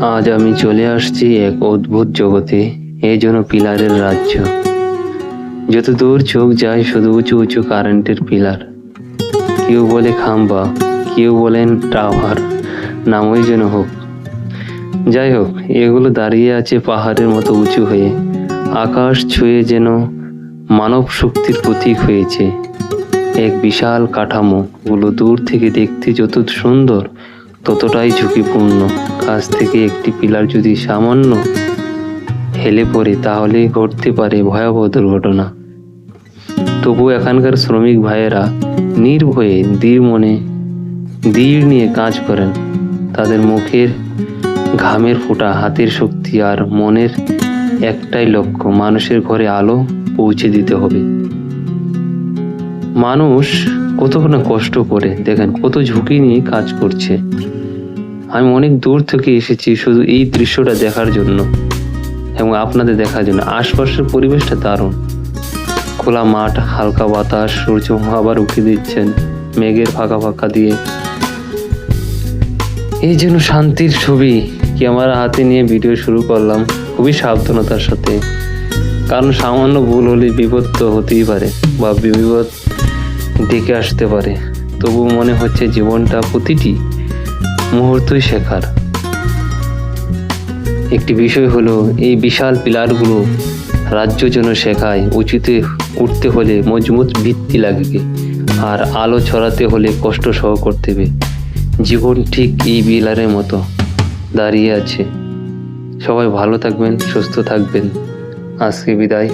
আজ আমি চলে আসছি এক অদ্ভুত জগতে এই জন্য পিলারের রাজ্য। যত দূর চোখ যায় শুধু উঁচু উঁচু কারেন্টের পিলার। কেউ বলে খাম্বা, কেউ বলেন টাওয়ার, নামই যেন হোক। যাই হোক, এগুলো দাঁড়িয়ে আছে পাহাড়ের মতো উঁচু হয়ে। আকাশ ছুঁয়ে যেন মানব শক্তির প্রতীক হয়েছে। এক বিশাল কাঠামো, গুলো দূর থেকে দেখতে যত সুন্দর ততটাই ঝুঁকিপূর্ণ। কাছ থেকে একটি পিলার যদি সামান্য হেলে পড়ে, তাহলে ঘটতে পারে ভয়াবহ দুর্ঘটনা। তবু এখানকার শ্রমিক ভাইয়েরা নির্ভয়ে দৃঢ় মনে দৃঢ় নিয়ে কাজ করেন। তাদের মুখের ঘামের ফোঁটা, হাতের শক্তি আর মনের একটাই লক্ষ্য, মানুষের ঘরে আলো পৌঁছে দিতে হবে। মানুষ কত না কষ্ট করে। দেখেন, কত ঝুঁকি নিয়ে কাজ করছে। আমি অনেক দূর থেকে এসেছি শুধু এই দৃশ্যটা দেখার জন্য এবং আপনাদের দেখার জন্য। আশপাশের পরিবেশটা দারুণ। খোলা মাঠ, হালকা বাতাস, সূর্য আবার উঠে দিচ্ছেন, মেঘের ফাঁকা ফাঁকা দিয়ে। এই যেন শান্তির ছবি কি আমার হাতে নিয়ে ভিডিও শুরু করলাম। খুবই সাবধানতার সাথে। কারণ সামান্য ভুল হলে বিপদ তো হতেই পারে বা বিপদ ডেকে আসতে পারে। তবু মনে হচ্ছে জীবনটা প্রতিটি মুহূর্তই শেখার। একটি বিষয় হলো, এই বিশাল পিলারগুলো রাজ্য যেন শেখায়, উঁচুতে উঠতে হলে মজবুত ভিত্তি লাগবে আর আলো ছড়াতে হলে কষ্ট সহ করতে হবে। জীবন ঠিক এই বিলারের মতো দাঁড়িয়ে আছে। সবাই ভালো থাকবেন, সুস্থ থাকবেন। আজকে বিদায়।